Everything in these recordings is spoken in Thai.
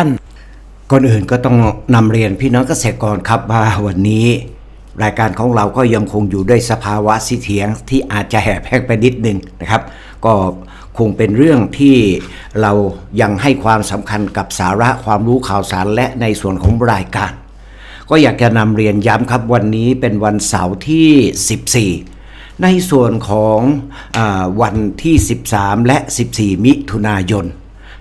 ท่านก่อนอื่นก็ต้องนำเรียนพี่น้องเกษตรกรครับว่าวันนี้ รายการของเราก็ยังคงอยู่ด้วยสภาวะสีเถียงที่อาจจะแหบแห้งไปนิดนึงนะครับ ก็คงเป็นเรื่องที่เรายังให้ความสำคัญกับสาระความรู้ข่าวสารและในส่วนของรายการ ก็อยากจะนำเรียนย้ำครับวันนี้เป็นวันเสาร์ที่ 14ในส่วนของอวันที่ 13 และ 14 มิถุนายน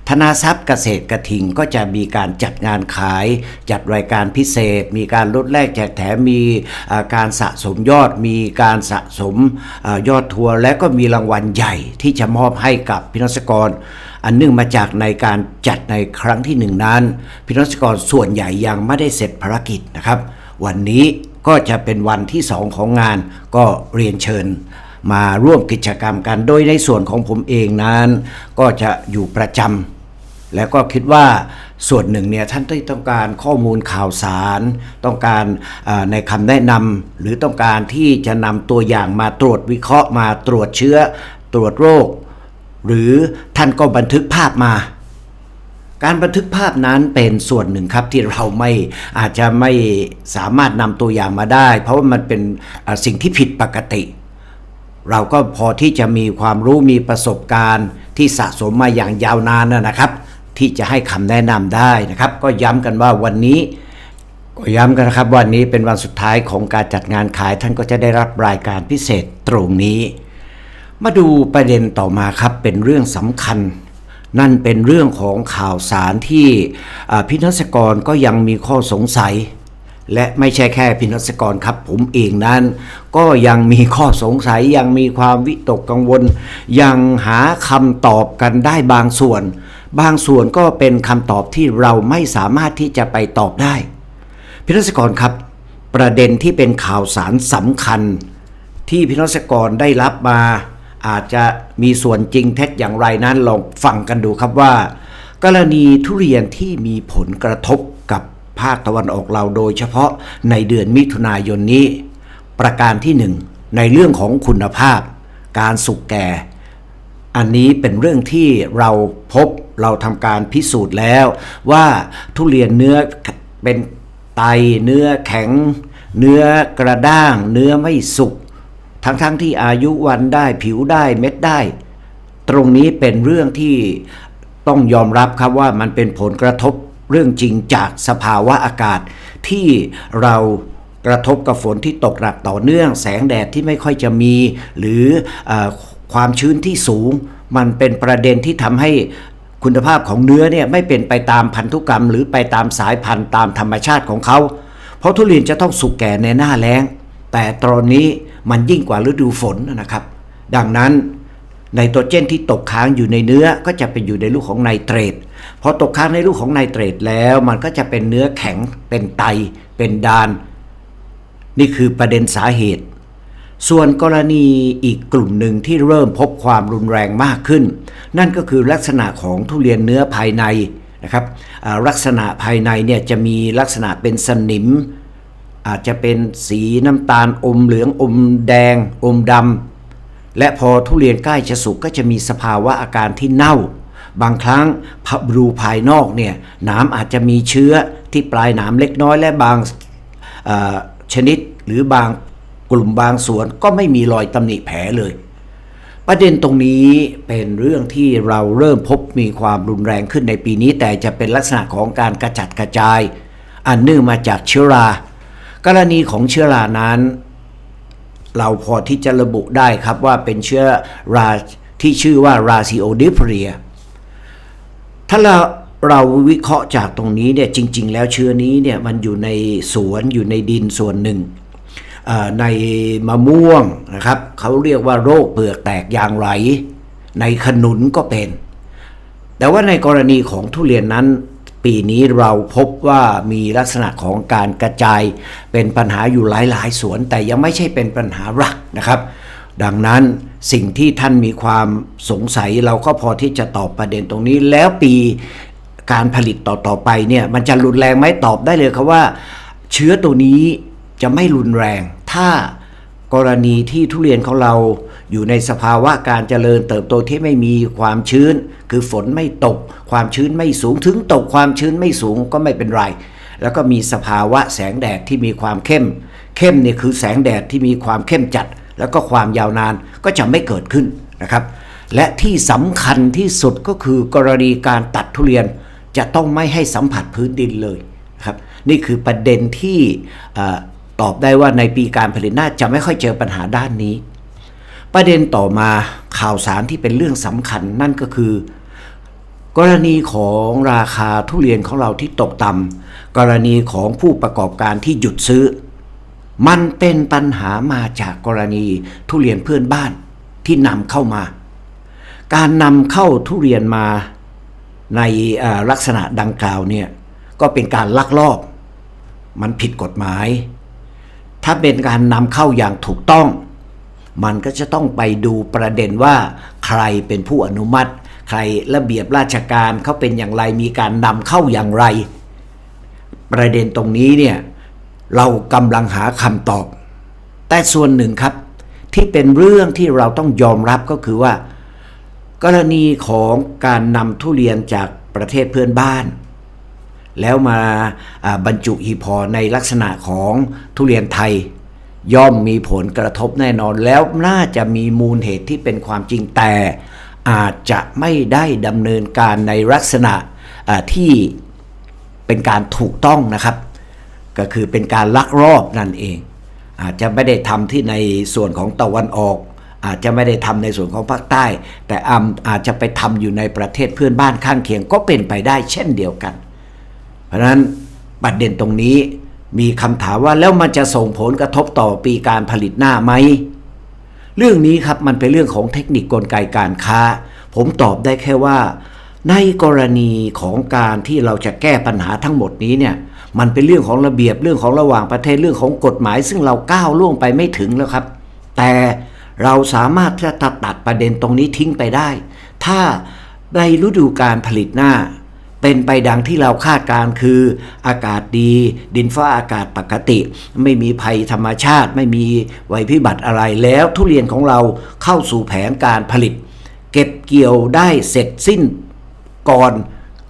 ธนาทรัพย์เกษตรกระทิงก็จะมีการจัดงานขาย จัดรายการพิเศษ มีการลดแลกแจกแถมมีการสะสมยอดมีการสะสมอยอดทัวร์และก็มีรางวัลใหญ่ที่จะมอบให้กับพินักกร อันเนื่องมาจากในการจัดในครั้งที่หนึ่งนั้น พินักกรส่วนใหญ่ยังไม่ได้เสร็จภารกิจนะครับ วันนี้ก็จะเป็นวันที่สองของงานก็เรียนเชิญมาร่วมกิจกรรมกัน โดยในส่วนของผมเองนั้น ก็จะอยู่ประจำ แล้วก็คิดว่าส่วนหนึ่งเนี่ยท่านที่ต้องการข้อมูลข่าวสาร ต้องการในคำแนะนำหรือต้องการที่จะนำตัวอย่างมาตรวจวิเคราะห์มาตรวจเชื้อ ตรวจโรค หรือท่านก็บันทึกภาพมา การบันทึกภาพนั้นเป็นส่วนหนึ่งครับที่เราไม่อาจจะไม่สามารถนำตัวอย่างมาได้ เพราะว่ามันเป็นสิ่งที่ผิดปกติ เราก็พอที่จะมีความรู้มีประสบการณ์ที่สะสมมาอย่างยาวนานนะครับ ที่จะให้คำแนะนำได้นะครับ ก็ย้ำกันว่าวันนี้ก็ย้ำกันนะครับวันนี้เป็นวันสุดท้ายของการจัดงานขายท่านก็จะได้รับรายการพิเศษตรงนี้ มาดูประเด็นต่อมาครับเป็นเรื่องสำคัญ นั่นเป็นเรื่องของข่าวสารที่พินักกรก็ยังมีข้อสงสัย และไม่ใช่แค่พินักกรครับ ผมเองนั้น ก็ยังมีข้อสงสัยยังมีความวิตกกังวล ยังหาคำตอบกันได้บางส่วน บางส่วนก็เป็นคำตอบที่เราไม่สามารถที่จะไปตอบได้ พินักกรครับ ประเด็นที่เป็นข่าวสารสำคัญ ที่พินักกรได้รับมา อาจจะมีส่วนจริงเท็จอย่างไรนั้นลองฟังกันดูครับว่า กรณีทุเรียนที่มีผลกระทบกับภาคตะวันออกเราโดยเฉพาะในเดือนมิถุนายนนี้ ประการที่หนึ่งในเรื่องของคุณภาพ การสุกแก่ อันนี้เป็นเรื่องที่เราพบเราทำการพิสูจน์แล้ว ว่าทุเรียนเนื้อเป็นไตเนื้อแข็ง เนื้อกระด้าง เนื้อไม่สุกทั้งๆทที่อายุวันได้ผิวได้เม็ดได้ ตรงนี้เป็นเรื่องที่ต้องยอมรับครับว่ามันเป็นผลกระทบเรื่องจริงจากสภาวะอากาศ ที่เรากระทบกับฝนที่ตกหนักต่อเนื่อง แสงแดดที่ไม่ค่อยจะมี หรืออ ความชื้นที่สูง มันเป็นประเด็นที่ทำให้คุณภาพของเนื้อเนี่ยไม่เป็นไปตามพันธุกรรม หรือไปตามสายพันธุ์ตามธรรมชาติของเขา เพราะทุเรียนจะต้องสุกแก่ในหน้าแล้ง แต่ตอนนี้มันยิ่งกว่าฤดูฝนนะครับ ดังนั้นไนโตรเจนที่ตกค้างอยู่ในเนื้อก็จะเป็นอยู่ในลูกของไนเตรตพอตกค้างในลูกของไนเตรตแล้วมันก็จะเป็นเนื้อแข็งเป็นไต เป็นดาน นี่คือประเด็นสาเหตุ ส่วนกรณีอีกกลุ่มหนึ่งที่เริ่มพบความรุนแรงมากขึ้น นั่นก็คือลักษณะของทุเรียนเนื้อภายในนะครับลักษณะภายในเนี่ยจะมีลักษณะเป็นสนิม อาจจะเป็นสีน้ำตาลอมเหลืองอมแดง อมดำและพอทุเรียนใกล้จะสุกก็จะมีสภาวะอาการที่เน่า บางครั้งดูภายนอกเนี่ยหนามอาจจะมีเชื้อที่ปลายหนามเล็กน้อยและบางชนิดหรือบาง กลุ่มบางส่วนก็ไม่มีรอยตำหนิแผลเลย ประเด็นตรงนี้เป็นเรื่องที่เราเริ่มพบมีความรุนแรงขึ้นในปีนี้ แต่จะเป็นลักษณะของการกระจัดกระจาย อันเนื่องมาจากเชื้อรา กรณีของเชื้อรานั้น เราพอที่จะระบุได้ครับว่าเป็นเชื้อราที่ชื่อว่าราซิโอดิฟเรีย ถ้าเราเราวิเคราะห์จากตรงนี้เนี่ยจริง ๆ แล้วเชื้อนี้เนี่ยมันอยู่ในสวนอยู่ในดินส่วนหนึ่ง ในมะม่วงนะครับเขาเรียกว่าโรคเปลือกแตกยางไหล ในขนุนก็เป็น แต่ว่าในกรณีของทุเรียนนั้น ปีนี้เราพบว่ามีลักษณะของการกระจายเป็นปัญหาอยู่หลายๆ สวน แต่ยังไม่ใช่เป็นปัญหาหลักนะครับ ดังนั้นสิ่งที่ท่านมีความสงสัยเราก็พอที่จะตอบประเด็นตรงนี้ แล้วปีการผลิตต่อๆไปเนี่ยมันจะรุนแรงไหมตอบได้เลยครับว่า เชื้อตัวนี้จะไม่รุนแรง ถ้ากรณีที่ทุเรียนของเราอยู่ในสภาวะการเจริญเติบโตที่ไม่มีความชื้น คือฝนไม่ตก ความชื้นไม่สูงถึงตกความชื้นไม่สูงก็ไม่เป็นไร แล้วก็มีสภาวะแสงแดดที่มีความเข้ม เข้มเนี่ยคือแสงแดดที่มีความเข้มจัด แล้วก็ความยาวนานก็จะไม่เกิดขึ้นนะครับ และที่สำคัญที่สุดก็คือกรณีการตัดทุเรียนจะต้องไม่ให้สัมผัสพื้นดินเลยครับนี่คือประเด็นที่ ตอบได้ว่าในปีการผลิตหน้าจะไม่ค่อยเจอปัญหาด้านนี้ ประเด็นต่อมาข่าวสารที่เป็นเรื่องสำคัญนั่นก็คือ กรณีของราคาทุเรียนของเราที่ตกต่ำกรณีของผู้ประกอบการที่หยุดซื้อ มันเป็นปัญหามาจากกรณีทุเรียนเพื่อนบ้านที่นำเข้ามา การนำเข้าทุเรียนมาในลักษณะดังกล่าวเนี่ยก็เป็นการลักลอบ มันผิดกฎหมาย ถ้าเป็นการนำเข้าอย่างถูกต้อง มันก็จะต้องไปดูประเด็นว่า ใครเป็นผู้อนุมัติ ใครระเบียบราชการเขาเป็นอย่างไรมีการนำเข้าอย่างไร ประเด็นตรงนี้เนี่ยเรากำลังหาคำตอบ แต่ส่วนหนึ่งครับ ที่เป็นเรื่องที่เราต้องยอมรับก็คือว่า กรณีของการนำทุเรียนจากประเทศเพื่อนบ้าน แล้วมาบรรจุหีบห่อในลักษณะของทุเรียนไทย ย่อมมีผลกระทบแน่นอน แล้วน่าจะมีมูลเหตุที่เป็นความจริงแต่อาจจะไม่ได้ดำเนินการในลักษณะที่เป็นการถูกต้องนะครับ ก็คือเป็นการลักลอบนั่นเอง อาจจะไม่ได้ทำที่ในส่วนของตะวันออก อาจจะไม่ได้ทำในส่วนของภาคใต้ แต่อำอาจจะไปทำอยู่ในประเทศเพื่อนบ้านข้างเคียงก็เป็นไปได้เช่นเดียวกัน เพราะนั้นประเด็นตรงนี้มีคำถามว่าแล้วมันจะส่งผลกระทบต่อปีการผลิตหน้าไหม เรื่องนี้ครับมันเป็นเรื่องของเทคนิคกลไกการค้า ผมตอบได้แค่ว่า ในกรณีของการที่เราจะแก้ปัญหาทั้งหมดนี้เนี่ยมันเป็นเรื่องของระเบียบเรื่องของระหว่างประเทศเรื่องของกฎหมาย ซึ่งเราก้าวล่วงไปไม่ถึงแล้วครับ แต่เราสามารถจะตัดตัดประเด็นตรงนี้ทิ้งไปได้ ถ้าในฤดูการผลิตหน้า เป็นไปดังที่เราคาดการคืออากาศดี ดินฟ้าอากาศปกติ ไม่มีภัยธรรมชาติ ไม่มีไวยพิบัติอะไรแล้ว ทุเรียนของเราเข้าสู่แผนการผลิต เก็บเกี่ยวได้เสร็จสิ้นก่อน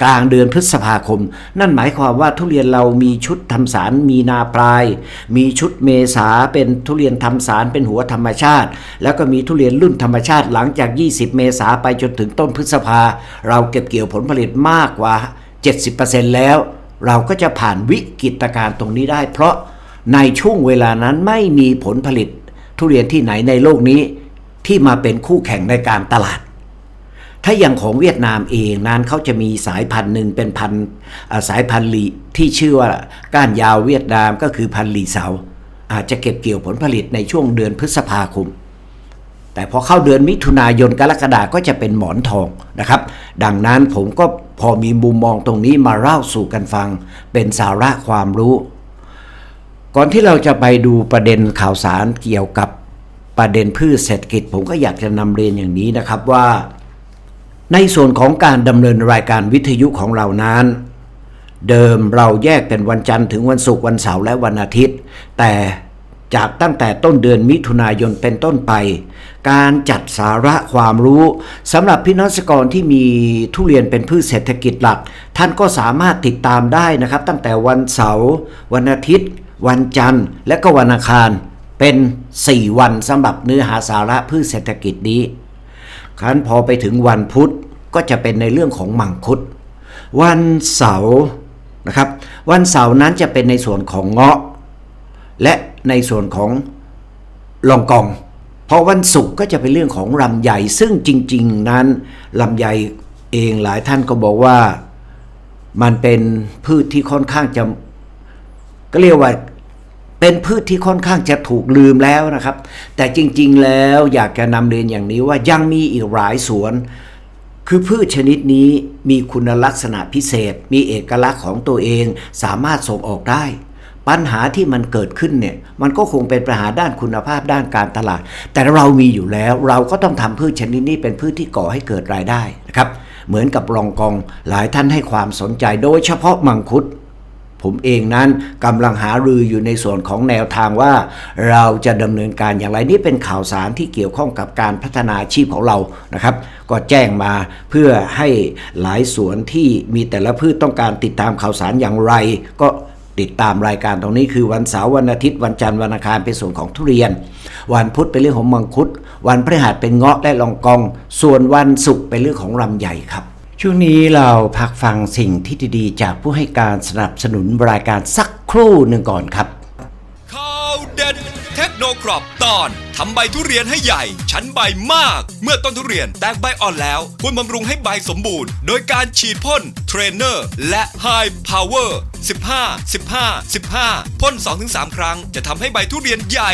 กลางเดือนพฤษภาคม นั่นหมายความว่าทุเรียนเรามีชุดทำสารมีนาปลาย มีชุดเมษาเป็นทุเรียนทำสารเป็นหัวธรรมชาติ แล้วก็มีทุเรียนรุ่นธรรมชาติหลังจาก 20 เมษาไปจนถึงต้นพฤษภา เราเก็บเกี่ยวผลผลิตมากกว่า 70%แล้ว เราก็จะผ่านวิกฤตการณ์ตรงนี้ได้ เพราะในช่วงเวลานั้นไม่มีผลผลิต ทุเรียนที่ไหนในโลกนี้ที่มาเป็นคู่แข่งในการตลาด ถ้าอย่างของเวียดนามเองนั้นเขาจะมีสายพันธุ์หนึ่งเป็นพันธุ์สายพันธุ์หลีที่ชื่อว่าก้านยาวเวียดนามก็คือพันธุ์หลีเสาอาจจะเก็บเกี่ยวผลผลิตในช่วงเดือนพฤษภาคม แต่พอเข้าเดือนมิถุนายนกรกฎาก็จะเป็นหมอนทองนะครับ ดังนั้นผมก็พอมีมุมมองตรงนี้มาเล่าสู่กันฟัง เป็นสาระความรู้ ก่อนที่เราจะไปดูประเด็นข่าวสารเกี่ยวกับประเด็นพืชเศรษฐกิจ ผมก็อยากจะนำเรียนอย่างนี้นะครับว่า ในส่วนของการดำเนินรายการวิทยุของเรานั้น เดิมเราแยกเป็นวันจันทร์ถึงวันศุกร์วันเสาร์และวันอาทิตย์ แต่จากตั้งแต่ต้นเดือนมิถุนายนเป็นต้นไป การจัดสาระความรู้สำหรับพี่น้องเกษตรกรที่มีทุเรียนเป็นพืชเศรษฐกิจหลัก ท่านก็สามารถติดตามได้นะครับ ตั้งแต่วันเสาร์วันอาทิตย์ วันจันทร์ และก็วันอังคารเป็น 4 วันสำหรับเนื้อหาสาระพืชเศรษฐกิจนี้ ครั้นพอไปถึงวันพุธก็จะเป็นในเรื่องของมังคุด วันเสาร์นะครับ วันเสาร์นั้นจะเป็นในส่วนของเงาะ และในส่วนของลองกอง พอวันศุกร์ก็จะเป็นเรื่องของลำไยซึ่งจริง ๆ นั้นลำไยเองหลายท่านก็บอกว่ามันเป็นพืชที่ค่อนข้างจะก็เรียกว่า เป็นพืชที่ค่อนข้างจะถูกลืมแล้วนะครับ แต่จริงๆแล้วอยากจะนำเรียนอย่างนี้ว่ายังมีอีกหลายสวน คือพืชชนิดนี้มีคุณลักษณะพิเศษ มีเอกลักษณ์ของตัวเองสามารถส่งออกได้ ปัญหาที่มันเกิดขึ้นเนี่ยมันก็คงเป็นปัญหาด้านคุณภาพด้านการตลาด แต่เรามีอยู่แล้วเราก็ต้องทำพืชชนิดนี้เป็นพืชที่ก่อให้เกิดรายได้นะครับ เหมือนกับรองกองหลายท่านให้ความสนใจโดยเฉพาะมังคุด ผมเองนั้นกำลังหารืออยู่ในส่วนของแนวทางว่า เราจะดำเนินการอย่างไรนี่เป็นข่าวสารที่เกี่ยวข้องกับการพัฒนาชีพของเรานะครับ ก็แจ้งมาเพื่อให้หลายสวนที่มีแต่ละพืชต้องการติดตามข่าวสารอย่างไร ก็ติดตามรายการตรงนี้คือวันเสาร์วันอาทิตย์วันจันทร์วันอังคารเป็นส่วนของทุเรียน วันพุธเป็นเรื่องของมังคุด วันพฤหัสเป็นเงาะและลองกอง ส่วนวันศุกร์เป็นเรื่องของลำไยครับ ช่วงนี้เราพักฟังสิ่งที่ดีๆ จากผู้ให้การสนับสนุนรายการสักครู่หนึ่งก่อนครับ ข่าวเด็ดเทคโนครอบตอนทำใบทุเรียนให้ใหญ่ ชั้นใบมาก เมื่อต้นทุเรียนแตกใบอ่อนแล้วควรบำรุงให้ใบสมบูรณ์ โดยการฉีดพ่นเทรนเนอร์ และไฮพาวเวอร์ 15 15 15พ่น2-3 ครั้ง จะทำให้ใบทุเรียนใหญ่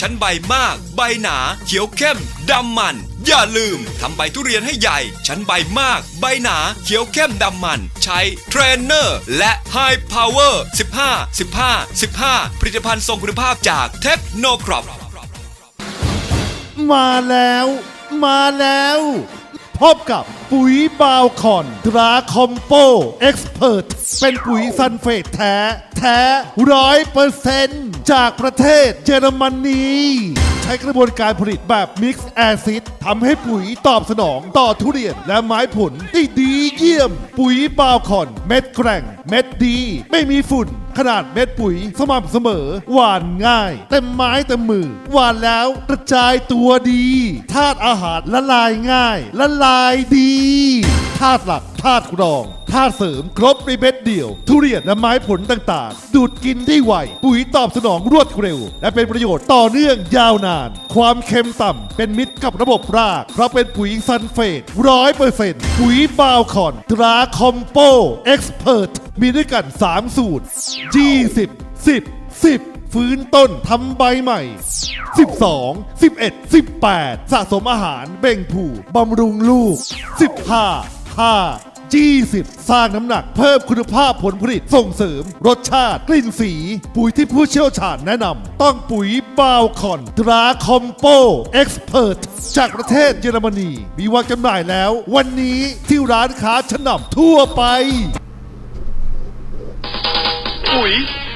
ชั้นใบมาก ใบหนา เขียวเข้มดำมัน อย่าลืมทำใบทุเรียนให้ใหญ่ ชั้นใบมาก ใบหนา เขียวเข้มดำมัน ใช้เทรนเนอร์และ High Power 15 15 15 ผลิตภัณฑ์ทรงคุณภาพจากเทคโนครอปมาแล้ว มาแล้ว พบกับ ปุ๋ยบาวคอนตราคอมโปเอ็กซ์เพรสเป็นปุ๋ยซันเฟตแท้ แท้ร้อยเปอร์เซนต์จากประเทศเยอรมนีใช้กระบวนการผลิตแบบมิกซ์แอซิดทำให้ปุ๋ยตอบสนองต่อทุเรียนและไม้ผลได้ดีเยี่ยม ปุ๋ยบาวคอน เม็ดแกร่ง เม็ดดี ไม่มีฝุ่น ขนาดเม็ดปุ๋ยสม่ำเสมอ หวานง่าย เต็มไม้เต็มมือ หวานแล้วกระจายตัวดีธาตุอาหารละลายง่าย ละลายดีธาตุหลักธาตุรองธาตุเสริมครบในเม็ดเดียว ทุเรียนและไม้ผลต่างๆ ดูดกินได้ไว ปุ๋ยตอบสนองรวดเร็ว และเป็นประโยชน์ต่อเนื่องยาวนาน ความเค็มต่ำเป็นมิตรกับระบบราก เพราะเป็นปุ๋ยซันเฟตร้อยเปอร์เซ็นต์ปุ๋ยบาวคอน ตราคอมโปเอ็กซ์เพรสมีด้วยกัน 3 สูตร 20 10 10 ฟื้นต้นทำใบใหม่ 12 11 18 สะสมอาหารเบ่งผูบำรุงลูก 15 5 20 สร้างน้ำหนักเพิ่มคุณภาพผลผลิตส่งเสริม รสชาติกลิ่นสี ปุ๋ยที่ผู้เชี่ยวชาญแนะนำ ต้องปุ๋ยบาวคอนตราคอมโปเอ็กซ์เพรสจากประเทศเยอรมนี มีวางจำหน่ายแล้ว วันนี้ที่ร้านค้าชั้นนำทั่วไป ปุ๋ย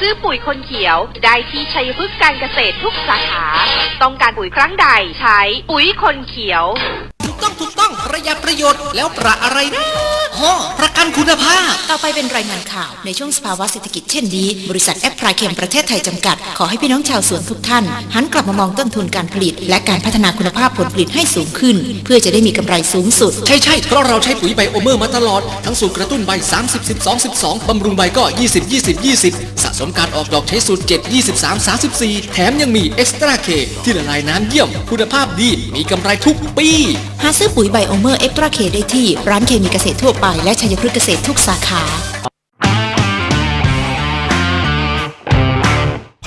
ซื้อปุ๋ยคนเขียว ได้ที่ชัยพฤกษ์การเกษตรทุกสาขา ต้องการปุ๋ยครั้งใดใช้ปุ๋ยคนเขียวถูกต้องถูกต้องประหยัดประโยชน์แล้วประอะไรนะอ๋อประกันคุณภาพ ต่อไปเป็นรายงานข่าว ในช่วงสภาวะเศรษฐกิจเช่นนี้ บริษัทแอปพลายเคมประเทศไทยจำกัด ขอให้พี่น้องชาวสวนทุกท่าน หันกลับมามองต้นทุนการผลิต และการพัฒนาคุณภาพผลผลิตให้สูงขึ้น เพื่อจะได้มีกำไรสูงสุด ใช่ใช่เพราะเราใช้ปุ๋ยไบโอเมอร์มาตลอด ทั้งสูตรกระตุ้นใบ 30 12 12บำรุงใบก็ 20 20 20สะสมการออกดอกใช้สูตร 7 23 34 แถมยังมีเอ็กซ์ตร้าเคที่ละลายน้ำเยี่ยม คุณภาพดีมีกำไรทุกปีหาซื้อปุ๋ยไบโอเมอร์เอ็กซ์ตร้าเคได้ที่ร้านเคมีเกษตรทั่วไปและชัยพฤกษ์เกษตรทุกสาขา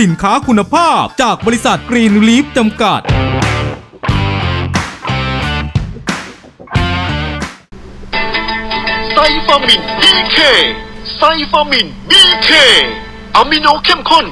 สินค้าคุณภาพจากบริษัทกรีนลีฟจำกัด ไซฟามิน BK ไซฟามิน BK อะมิโนเข้มข้น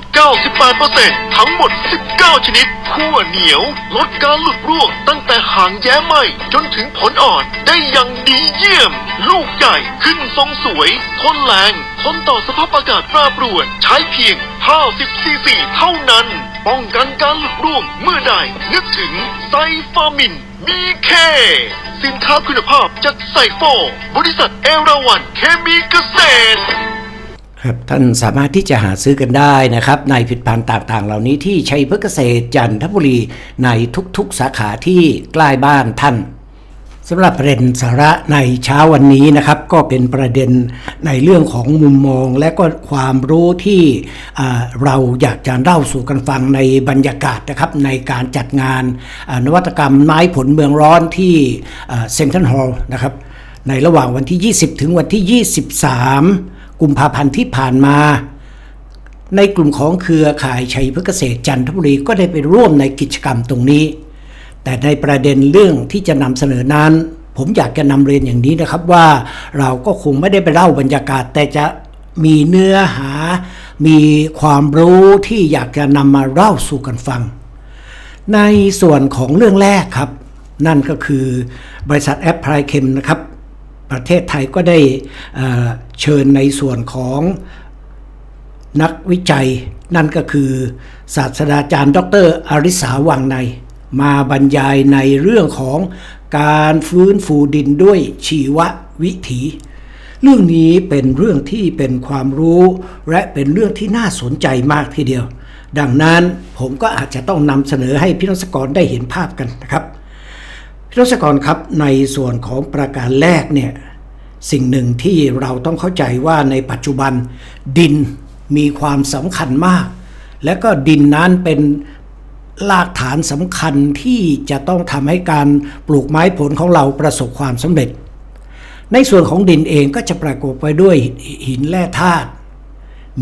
98%ทั้งหมด 19 ชนิดขั้วเหนียว ลดการหลุดร่วงตั้งแต่หางแย้ไหมจนถึงผลอ่อนได้อย่างดีเยี่ยม ลูกใหญ่ขึ้นทรงสวย ทนแรง ทนต่อสภาพอากาศแปรปรวน ใช้เพียง 50 ซีซีเท่านั้น ป้องกันการหลุดร่วงเมื่อใด นึกถึงไซฟามินบีเคสินค้าคุณภาพจากไซโฟบริษัทเอราวันเคมีเกษตร ครับท่านสามารถที่จะหาซื้อกันได้นะครับ ในผลิตภัณฑ์ต่างๆ เหล่านี้ที่ชัยพฤกษเกษตรจันทบุรีในทุกๆ สาขาที่ใกล้บ้านท่านสำหรับประเด็นสาระในเช้าวันนี้นะครับ ก็เป็นประเด็นในเรื่องของมุมมอง และก็ความรู้ที่เราอยากจะเล่าสู่กันฟังในบรรยากาศนะครับ ในการจัดงานนวัตกรรมไม้ผลเมืองร้อนที่เซ็นทรัลฮอลล์นะครับ ในระหว่างวันที่ 20 ถึงวันที่ 23 กุมภาพันธ์ที่ผ่านมา ในกลุ่มของเครือข่ายชัยพฤกษ์เกษตรจันทบุรีก็ได้ไปร่วมในกิจกรรมตรงนี้ แต่ในประเด็นเรื่องที่จะนำเสนอนั้น ผมอยากจะนำเรียนอย่างนี้นะครับว่าเราก็คงไม่ได้ไปเล่าบรรยากาศ แต่จะมีเนื้อหา มีความรู้ที่อยากจะนำมาเล่าสู่กันฟัง ในส่วนของเรื่องแรกครับ นั่นก็คือบริษัทแอปพลายเคมนะครับ ประเทศไทยก็ได้เชิญในส่วนของนักวิจัยนั่นก็คือ ศาสตราจารย์ ดรอริสาวังใน มาบรรยายในเรื่องของการฟื้นฟูดินด้วยชีววิถี เรื่องนี้เป็นเรื่องที่เป็นความรู้ และเป็นเรื่องที่น่าสนใจมากทีเดียว ดังนั้นผมก็อาจจะต้องนำเสนอให้พี่นักสกรได้เห็นภาพกันนะครับ พี่รัศกรครับในส่วนของประการแรกเนี่ยสิ่งหนึ่งที่เราต้องเข้าใจว่าในปัจจุบัน ดินมีความสำคัญมาก และก็ดินนั้นเป็นรากฐานสำคัญที่จะต้องทำให้การปลูกไม้ผลของเราประสบความสำเร็จ ในส่วนของดินเองก็จะประกอบไปด้วยหินแร่ธาตุ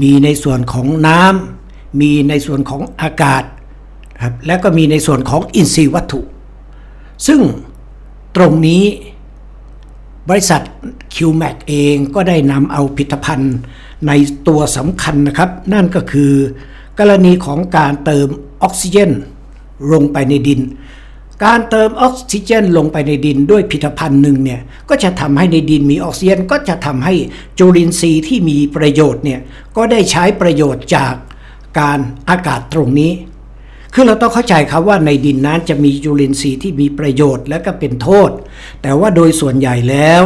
มีในส่วนของน้ำมีในส่วนของอากาศครับและก็มีในส่วนของอินทรีย์วัตถุ ซึ่งตรงนี้บริษัท QMAC เองก็ได้นำเอาผลิตภัณฑ์ในตัวสำคัญนะครับ นั่นก็คือกรณีของการเติมออกซิเจนลงไปในดิน การเติมออกซิเจนลงไปในดินด้วยผลิตภัณฑ์หนึ่งเนี่ยก็จะทำให้ในดินมีออกซิเจนก็จะทำให้จุลินทรีย์ที่มีประโยชน์เนี่ยก็ได้ใช้ประโยชน์จากการอากาศตรงนี้ คือเราต้องเข้าใจครับว่าในดินนั้นจะมีจุลินทรีย์ที่มีประโยชน์และก็เป็นโทษ แต่ว่าโดยส่วนใหญ่แล้ว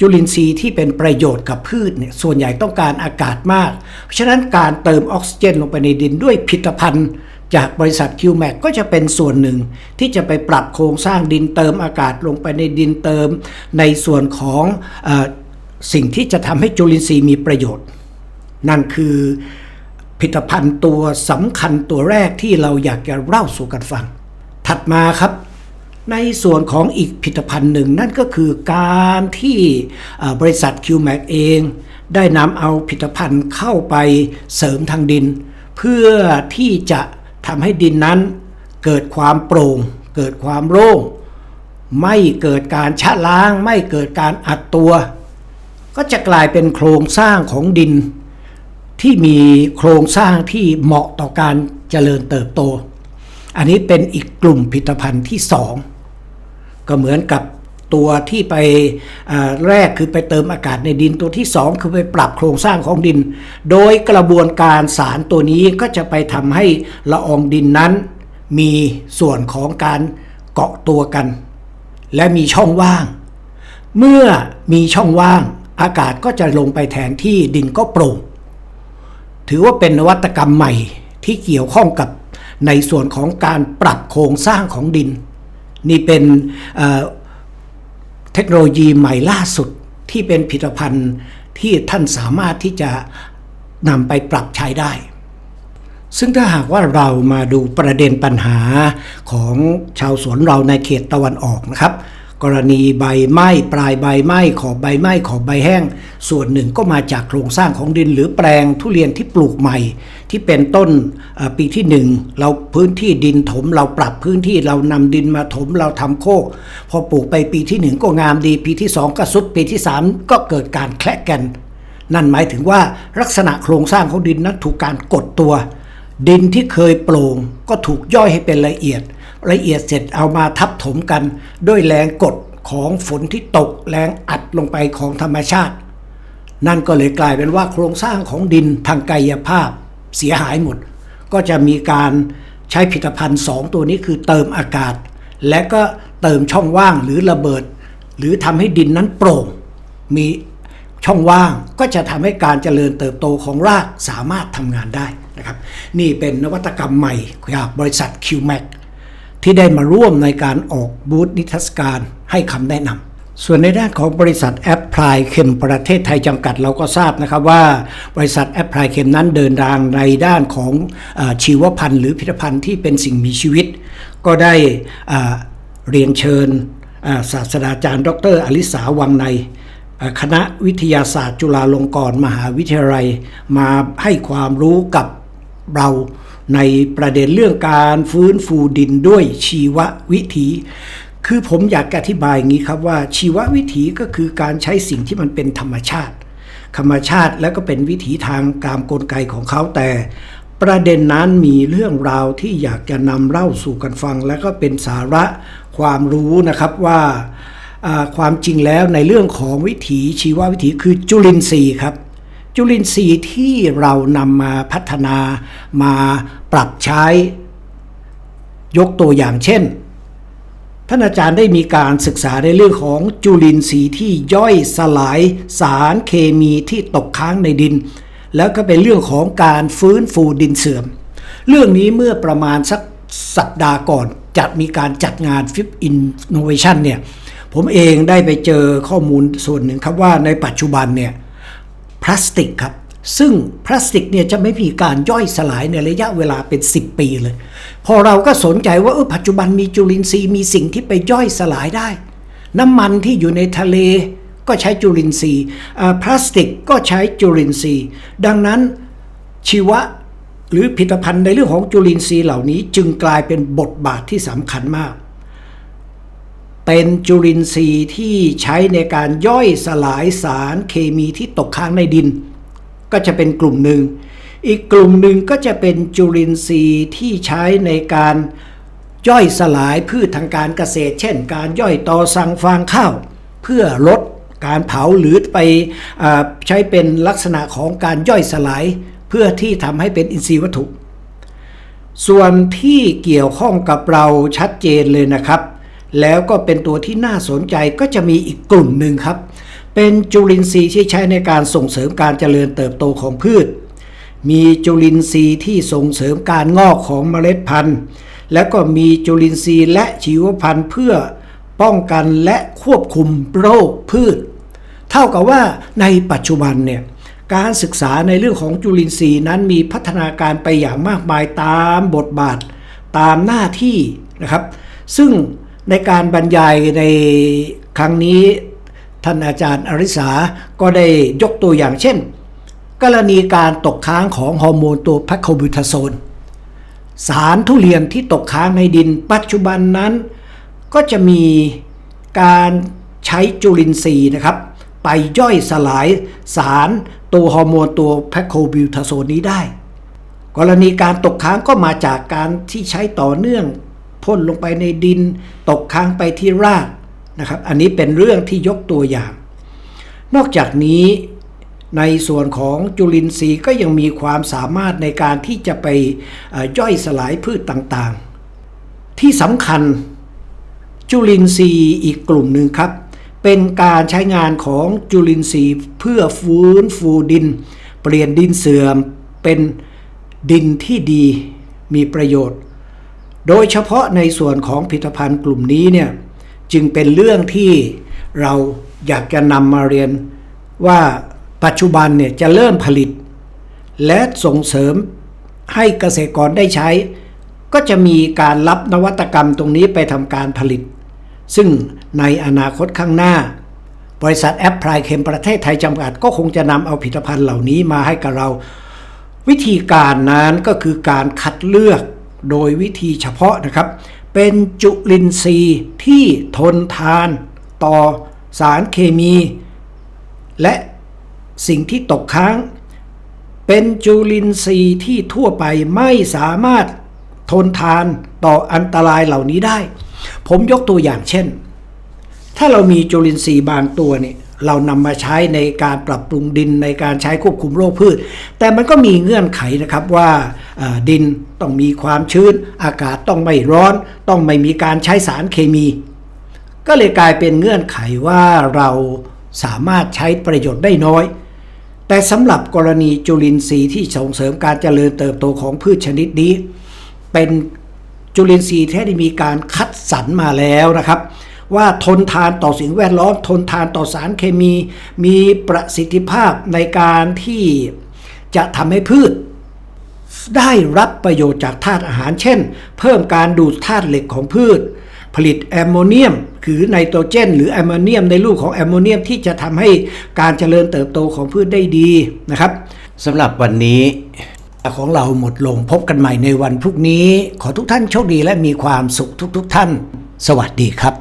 จุลินทรีย์ที่เป็นประโยชน์กับพืชเนี่ยส่วนใหญ่ต้องการอากาศมาก เพราะฉะนั้นการเติมออกซิเจนลงไปในดินด้วยผลิตภัณฑ์ จากบริษัท QMAC ก็จะเป็นส่วนหนึ่ง ที่จะไปปรับโครงสร้างดินเติมอากาศลงไปในดินเติม ในส่วนของอสิ่งที่จะทำให้จุลินทรีย์มีประโยชน์ นั่นคือ ผลิตภัณฑ์ตัวสำคัญตัวแรกที่เราอยากจะเล่าสู่กันฟัง ถัดมาครับ ในส่วนของอีกผลิตภัณฑ์หนึ่งนั่นก็คือการที่บริษัท QMAC เอง ได้นำเอาผลิตภัณฑ์เข้าไปเสริมทางดิน เพื่อที่จะทำให้ดินนั้น เกิดความโปร่ง เกิดความโล่งไม่เกิดการชะล้าง ไม่เกิดการอัดตัว ก็จะกลายเป็นโครงสร้างของดิน ที่มีโครงสร้างที่เหมาะต่อการเจริญเติบโต อันนี้เป็นอีกกลุ่มผลิตภัณฑ์ที่สองก็เหมือนกับตัวที่ไปแรกคือไปเติมอากาศในดินตัวที่สองคือไปปรับโครงสร้างของดิน โดยกระบวนการสารตัวนี้ก็จะไปทำให้ละอองดินนั้น มีส่วนของการเกาะตัวกัน และมีช่องว่าง เมื่อมีช่องว่าง อากาศก็จะลงไปแทนที่ดินก็โปร่ง ถือว่าเป็นนวัตกรรมใหม่ที่เกี่ยวข้องกับในส่วนของการปรับโครงสร้างของดิน นี่เป็นเเทคโนโลยีใหม่ล่าสุดที่เป็นผลิตภัณฑ์ที่ท่านสามารถที่จะนำไปปรับใช้ได้ ซึ่งถ้าหากว่าเรามาดูประเด็นปัญหาของชาวสวนเราในเขตตะวันออกนะครับ กรณีใบไหม้ปลายใบไหม้ขอบใบไหม้ขอบใบแห้ง ส่วนหนึ่งก็มาจากโครงสร้างของดินหรือแปลงทุเรียนที่ปลูกใหม่ ที่เป็นต้นปีที่หนึ่งเราพื้นที่ดินถม เราปรับพื้นที่เรานำดินมาถมเราทำโคก พอปลูกไปปีที่หนึ่งก็งามดี ปีที่สองก็สุดปีที่สามก็เกิดการแคละกัน นั่นหมายถึงว่าลักษณะโครงสร้างของดินนั้นถูกการกดตัว ดินที่เคยโปร่งก็ถูกย่อยให้เป็นละเอียด ละเอียดเสร็จเอามาทับถมกัน ด้วยแรงกดของฝนที่ตกแรงอัดลงไปของธรรมชาติ นั่นก็เลยกลายเป็นว่าโครงสร้างของดินทางกายภาพเสียหายหมด ก็จะมีการใช้ผลิตภัณฑ์สองตัวนี้คือเติมอากาศ และก็เติมช่องว่างหรือระเบิด หรือทำให้ดินนั้นโปร่ง มีช่องว่างก็จะทำให้การเจริญเติบโตของรากสามารถทำงานได้นะครับ นี่เป็นนวัตกรรมใหม่จากบริษัท QMAC ที่ได้มาร่วมในการออกบูธนิทรรศการให้คำแนะนำส่วนในด้านของบริษัทแอปพลายเข็มประเทศไทยจำกัดเราก็ทราบนะครับว่าบริษัทแอปพลายเข็มนั้นเดินทางในด้านของอชีวพันธุ์หรือผลิตภัณฑ์ที่เป็นสิ่งมีชีวิต ก็ได้เรียนเชิญศาสตราจารย์ ดรอลิสาวังใน คณะวิทยาศาสตร์จุฬาลงกรณ์มหาวิทยาลัย มาให้ความรู้กับเรา ในประเด็นเรื่องการฟื้นฟูดินด้วยชีววิถี คือผมอยากอธิบายงี้ครับว่าชีววิถีก็คือการใช้สิ่งที่มันเป็นธรรมชาติ ธรรมชาติแล้วก็เป็นวิถีทางตามกลไกของเขาแต่ประเด็นนั้นมีเรื่องราวที่อยากจะนำเล่าสู่กันฟัง และก็เป็นสาระความรู้นะครับว่าความจริงแล้วในเรื่องของวิถีชีววิถีคือจุลินทรีย์ครับ จุลินทรีย์ที่เรานำมาพัฒนามาปรับใช้ ยกตัวอย่างเช่น ท่านอาจารย์ได้มีการศึกษาในเรื่องของจุลินทรีย์ที่ย่อยสลายสารเคมีที่ตกค้างในดิน แล้วก็เป็นเรื่องของการฟื้นฟูดินเสื่อม เรื่องนี้เมื่อประมาณสักสัปดาห์ก่อนจะมีการจัดงาน FIP Innovation เนี่ยผมเองได้ไปเจอข้อมูลส่วนหนึ่งครับว่าในปัจจุบันเนี่ย พลาสติกครับ ซึ่งพลาสติกเนี่ยจะไม่มีการย่อยสลายในระยะเวลาเป็น 10 ปีเลย พอเราก็สนใจว่าเออปัจจุบันมีจุลินทรีย์มีสิ่งที่ไปย่อยสลายได้ น้ำมันที่อยู่ในทะเลก็ใช้จุลินทรีย์พลาสติกก็ใช้จุลินทรีย์ ดังนั้นชีวะหรือผลิตภัณฑ์ในเรื่องของจุลินทรีย์เหล่านี้จึงกลายเป็นบทบาทที่สำคัญมาก เป็นจุลินทรีย์ที่ใช้ในการย่อยสลายสารเคมีที่ตกค้างในดิน ก็จะเป็นกลุ่มหนึ่ง อีกกลุ่มหนึ่งก็จะเป็นจุลินทรีย์ที่ใช้ในการย่อยสลายพืชทางการเกษตร เช่น การย่อยตอสังฟางข้าว เพื่อลดการเผาหรือไปอใช้เป็นลักษณะของการย่อยสลาย เพื่อที่ทำให้เป็นอินทรีย์วัตถุ ส่วนที่เกี่ยวข้องกับเราชัดเจนเลยนะครับ แล้วก็เป็นตัวที่น่าสนใจก็จะมีอีกกลุ่มหนึ่งครับ เป็นจุลินทรีย์ที่ใช้ในการส่งเสริมการเจริญเติบโตของพืช มีจุลินทรีย์ที่ส่งเสริมการงอกของเมล็ดพันธุ์ แล้วก็มีจุลินทรีย์และชีวพันธุ์เพื่อป้องกันและควบคุมโรคพืช เท่ากับว่าในปัจจุบันเนี่ยการศึกษาในเรื่องของจุลินทรีย์นั้นมีพัฒนาการไปอย่างมากมายตามบทบาท ตามหน้าที่นะครับ ซึ่ง ในการบรรยายในครั้งนี้ท่านอาจารย์อริสาก็ได้ยกตัวอย่างเช่น กรณีการตกค้างของฮอร์โมนตัวแพคโคบิทาโซน สารทุเรียนที่ตกค้างในดินปัจจุบันนั้น ก็จะมีการใช้จุลินทรีย์นะครับ ไปย่อยสลายสารตัวฮอร์โมนตัวแพคโคบิวทาโซนนี้ได้ กรณีการตกค้างก็มาจากการที่ใช้ต่อเนื่อง พ่นลงไปในดิน ตกค้างไปที่รากนะครับ อันนี้เป็นเรื่องที่ยกตัวอย่าง นอกจากนี้ในส่วนของจุลินทรีย์ก็ยังมีความสามารถในการที่จะไปย่อยสลายพืชต่างๆ ที่สำคัญจุลินทรีย์อีกกลุ่มหนึ่งครับ เป็นการใช้งานของจุลินทรีย์เพื่อฟื้นฟูดิน เปลี่ยนดินเสื่อมเป็นดินที่ดีมีประโยชน์ โดยเฉพาะในส่วนของผลิตภัณฑ์กลุ่มนี้เนี่ยจึงเป็นเรื่องที่เราอยากจะนำมาเรียนว่าปัจจุบันเนี่ยจะเริ่มผลิต และส่งเสริมให้เกษตรกรได้ใช้ ก็จะมีการรับนวัตกรรมตรงนี้ไปทำการผลิต ซึ่งในอนาคตข้างหน้า บริษัทแอปพลายเคมประเทศไทยจำกัด ก็คงจะนำเอาผลิตภัณฑ์เหล่านี้มาให้กับเรา วิธีการนั้นก็คือการคัดเลือก โดยวิธีเฉพาะนะครับ เป็นจุลินทรีย์ที่ทนทานต่อสารเคมี และสิ่งที่ตกค้าง เป็นจุลินทรีย์ที่ทั่วไปไม่สามารถทนทานต่ออันตรายเหล่านี้ได้ ผมยกตัวอย่างเช่น ถ้าเรามีจุลินทรีย์บางตัวเนี่ย เรานำมาใช้ในการปรับปรุงดินในการใช้ควบคุมโรคพืช แต่มันก็มีเงื่อนไขนะครับว่าดินต้องมีความชื้น อากาศต้องไม่ร้อน ต้องไม่มีการใช้สารเคมี ก็เลยกลายเป็นเงื่อนไขว่าเราสามารถใช้ประโยชน์ได้น้อย แต่สำหรับกรณีจุลินทรีย์ที่ส่งเสริมการเจริญเติบโตของพืชชนิดนี้ เป็นจุลินทรีย์ที่ได้มีการคัดสรรมาแล้วนะครับ ว่าทนทานต่อสิ่งแวดล้อม ทนทานต่อสารเคมี มีประสิทธิภาพในการที่จะทำให้พืช ได้รับประโยชน์จากธาตุอาหาร เช่น เพิ่มการดูดธาตุเหล็กของพืช ผลิตแอมโมเนียมคือไนโตรเจน หรือแอมโมเนียมในรูปของแอมโมเนียมที่จะทำให้การเจริญเติบโตของพืชได้ดีนะครับสำหรับวันนี้ของเราหมดลงพบกันใหม่ในวันพรุ่งนี้ ขอทุกท่านโชคดีและมีความสุขทุกๆทท่าน สวัสดีครับ